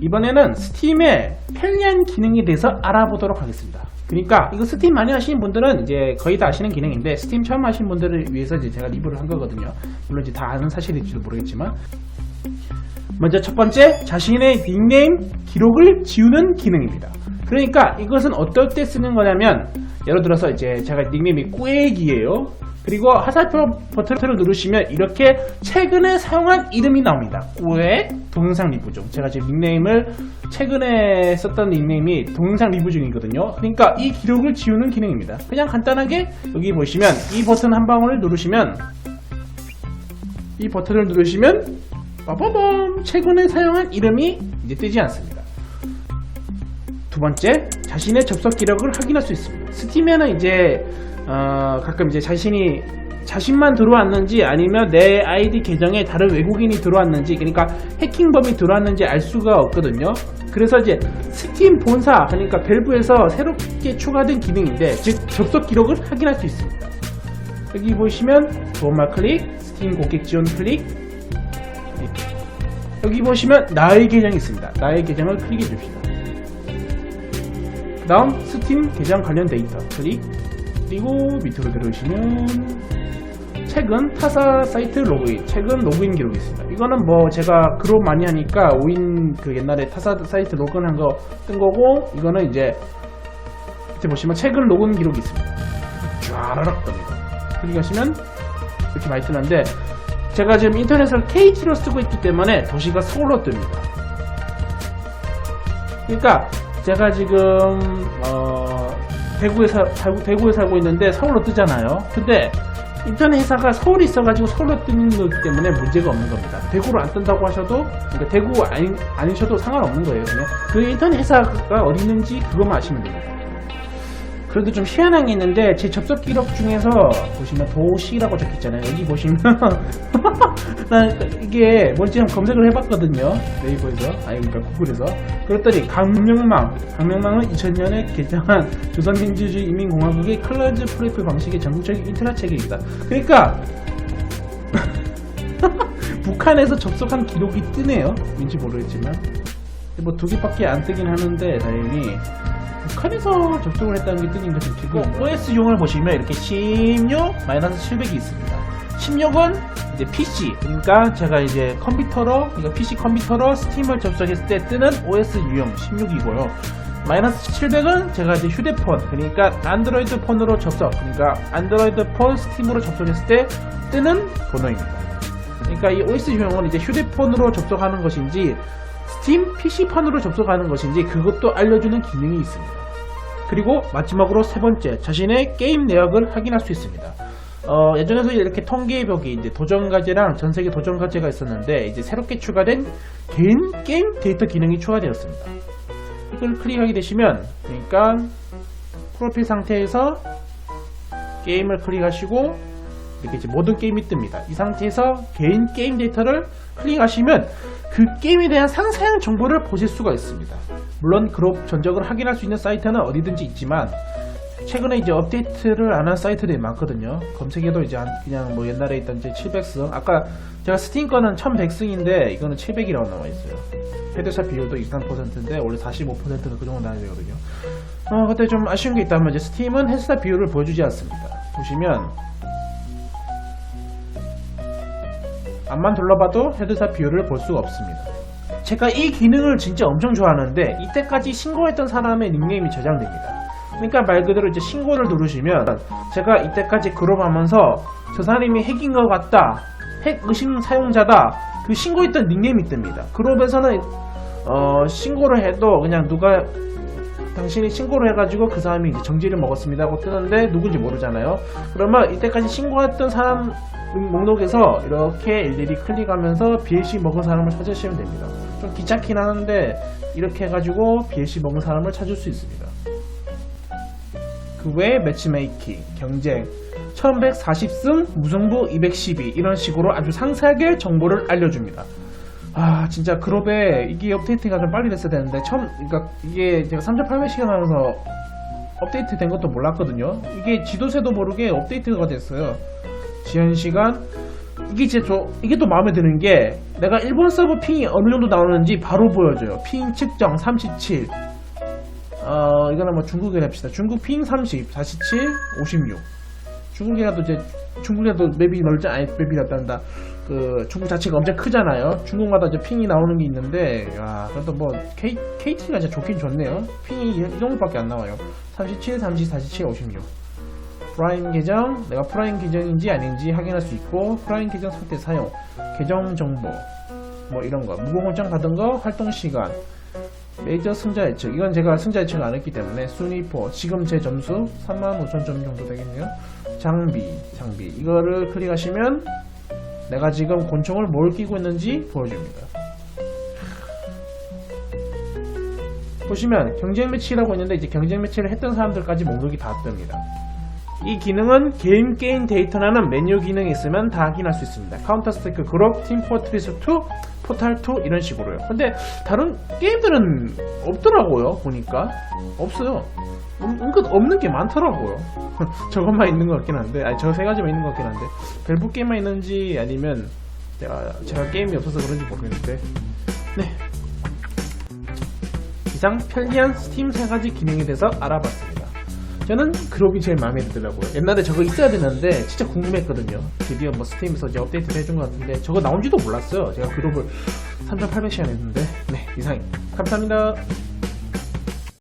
이번에는 스팀의 편리한 기능에 대해서 알아보도록 하겠습니다. 그러니까 이거 스팀 많이 하시는 분들은 이제 거의 다 아시는 기능인데 스팀 처음 하시는 분들을 위해서 이제 제가 리뷰를 한 거거든요. 물론 이제 다 아는 사실일지도 모르겠지만 먼저 첫 번째 자신의 닉네임 기록을 지우는 기능입니다. 그러니까 이것은 어떨 때 쓰는 거냐면 예를 들어서 이제 제가 닉네임이 꾸액이에요. 그리고 화살표 버튼을 누르시면 이렇게 최근에 사용한 이름이 나옵니다. 꾸액 동영상 리뷰 중. 제가 지금 닉네임을 최근에 썼던 닉네임이 동영상 리뷰 중이거든요. 그러니까 이 기록을 지우는 기능입니다. 그냥 간단하게 여기 보시면 이 버튼 한 방울을 누르시면 이 버튼을 누르시면 빠바밤 최근에 사용한 이름이 이제 뜨지 않습니다. 두 번째, 자신의 접속 기록을 확인할 수 있습니다. 스팀에는 이제 어, 가끔 이제 자신이 자신만 들어왔는지 아니면 내 아이디 계정에 다른 외국인이 들어왔는지 그러니까 해킹범이 들어왔는지 알 수가 없거든요. 그래서 이제 스팀 본사 그러니까 밸브에서 새롭게 추가된 기능인데 즉 접속 기록을 확인할 수 있습니다. 여기 보시면 도움말 클릭, 스팀 고객 지원 클릭, 여기 보시면 나의 계정이 있습니다. 나의 계정을 클릭해 줍시다. 그 다음 스팀 계정 관련 데이터 클릭 그리고 밑으로 내려오시면 최근 타사 사이트 로그인 최근 로그인 기록이 있습니다. 이거는 뭐 제가 그룹 많이 하니까 오인 그 옛날에 타사 사이트 로그인 한 거 뜬 거고 이거는 이제 밑에 보시면 최근 로그인 기록이 있습니다. 쫙라락 뜹니다. 클릭하시면 이렇게 많이 뜨는데 제가 지금 인터넷을 KT로 쓰고 있기 때문에 도시가 서울로 뜹니다. 그러니까 제가 지금 어, 대구에 사, 살고, 대구에 살고 있는데 서울로 뜨잖아요. 근데 인터넷 회사가 서울에 있어가지고 서울로 뜨는 거기 때문에 문제가 없는 겁니다. 대구로 안 뜬다고 하셔도 그러니까 대구 아니, 아니셔도 상관없는 거예요. 그냥 그 인터넷 회사가 어디 있는지 그것만 아시면 됩니다. 그래도 좀 희한한 게 있는데 제 접속 기록 중에서 보시면 도시라고 적혀있잖아요. 여기 보시면 나 이게 뭔지 한번 검색을 해봤거든요. 네이버에서 아니 그러니까 구글에서 그랬더니 강명망 강명망은 2000년에 개정한 조선민주주의 인민공화국의 클라우드 프로필 방식의 전국적인 인터넷 체계입니다. 그러니까 북한에서 접속한 기록이 뜨네요. 왠지 모르겠지만 뭐 두 개밖에 안 뜨긴 하는데 다행히 북한에서 접속을 했다는 게 뜨긴 좀 기고 OS용을 보시면 이렇게 16-700이 있습니다. 16은 이제 PC 그러니까 제가 이제 컴퓨터로 그러니까 PC 컴퓨터로 스팀을 접속했을 때 뜨는 OS 유형 16이고요. 마이너스 700은 제가 이제 휴대폰 그러니까 안드로이드 폰으로 접속 그러니까 안드로이드 폰 스팀으로 접속했을 때 뜨는 번호입니다. 그러니까 이 OS 유형은 이제 휴대폰으로 접속하는 것인지 스팀 PC판으로 접속하는 것인지 그것도 알려주는 기능이 있습니다. 그리고 마지막으로 세 번째, 자신의 게임 내역을 확인할 수 있습니다. 어, 예전에도 이렇게 통계의 벽이 이제 도전과제랑 전세계 도전과제가 있었는데 이제 새롭게 추가된 개인 게임 데이터 기능이 추가되었습니다. 이걸 클릭하게 되시면 그러니까 프로필 상태에서 게임을 클릭하시고 이렇게 이제 모든 게임이 뜹니다. 이 상태에서 개인 게임 데이터를 클릭하시면 그 게임에 대한 상세한 정보를 보실 수가 있습니다. 물론 그룹 전적을 확인할 수 있는 사이트는 어디든지 있지만 최근에 이제 업데이트를 안 한 사이트들이 많거든요. 검색해도 이제 한- 그냥 뭐 옛날에 있던 이제 700승 아까 제가 스팀 거는 1100승인데 이거는 700이라고 나와 있어요. 헤드샷 비율도 23%인데 원래 45%가 그 정도 나야 되거든요. 어, 근데 좀 아쉬운 게 있다면 이제 스팀은 헤드샷 비율을 보여주지 않습니다. 보시면 앞만 둘러봐도 헤드샷 비율을 볼 수가 없습니다. 제가 이 기능을 진짜 엄청 좋아하는데 이때까지 신고했던 사람의 닉네임이 저장됩니다. 그러니까 말 그대로 이제 신고를 누르시면 제가 이때까지 그룹하면서 저 사람이 핵인 것 같다, 핵 의심 사용자다 그 신고했던 닉네임이 뜹니다. 그룹에서는 어, 신고를 해도 그냥 누가 당신이 신고를 해가지고 그 사람이 이제 정지를 먹었습니다 하고 뜨는데 누군지 모르잖아요. 그러면 이때까지 신고했던 사람 목록에서 이렇게 일일이 클릭하면서 BLC 먹은 사람을 찾으시면 됩니다. 좀 귀찮긴 하는데 이렇게 해가지고 BLC 먹은 사람을 찾을 수 있습니다. 그 외에 매치메이킹, 경쟁, 1140승, 무승부 212 이런 식으로 아주 상세하게 정보를 알려줍니다. 아 진짜 그룹에 이게 업데이트가 좀 빨리 됐어야 되는데 처음 그러니까 이게 제가 3.8배시간 하면서 업데이트 된 것도 몰랐거든요. 이게 지도새도 모르게 업데이트가 됐어요. 지연 시간 이게 진짜 저, 이게 또 마음에 드는 게 내가 일본 서버 핑이 어느 정도 나오는지 바로 보여줘요. 핑 측정 37. 어, 이거는 뭐 중국에 합시다. 중국 핑 30, 47, 56. 중국이라도 이제 중국이라도 맵이 넓지 아니 맵이 넓단다. 그 중국 자체가 엄청 크잖아요. 중국마다 이제 핑이 나오는 게 있는데 야 그래도 뭐 K, KT가 진짜 좋긴 좋네요. 핑이 이, 이 정도밖에 안 나와요. 37, 30, 47, 56. 프라임 계정, 내가 프라임 계정인지 아닌지 확인할 수 있고 프라임 계정 상태 사용, 계정 정보, 뭐 이런 거, 무공홀장 받은 거, 활동 시간, 메이저 승자 예측. 이건 제가 승자 예측을 안 했기 때문에 순위포. 지금 제 점수 35,000점 정도 되겠네요. 장비, 장비. 이거를 클릭하시면 내가 지금 곤충을 뭘 끼고 있는지 보여줍니다. 보시면 경쟁 매치라고 있는데 이제 경쟁 매치를 했던 사람들까지 목록이 다 뜹니다. 이 기능은 게임 게임 데이터라는 메뉴 기능이 있으면 다 확인할 수 있습니다. 카운터 스트라이크 그룹, 팀 포트리스 2, 포탈 2 이런 식으로요. 근데 다른 게임들은 없더라고요. 보니까 없어요. 은- 은근 없는 게 많더라고요. 저것만 있는 것 같긴 한데, 아니 저 세 가지만 있는 것 같긴 한데, 벨브 게임만 있는지 아니면 제가 제가 게임이 없어서 그런지 모르겠는데, 네. 이상 편리한 스팀 세 가지 기능에 대해서 알아봤습니다. 저는 그룹이 제일 마음에 들더라고요. 옛날에 저거 있어야 되는데 진짜 궁금했거든요. 드디어 뭐 스팀에서 이제 업데이트를 해준 것 같은데 저거 나온지도 몰랐어요. 제가 그룹을 3,800시간 했는데 네 이상입니다. 감사합니다.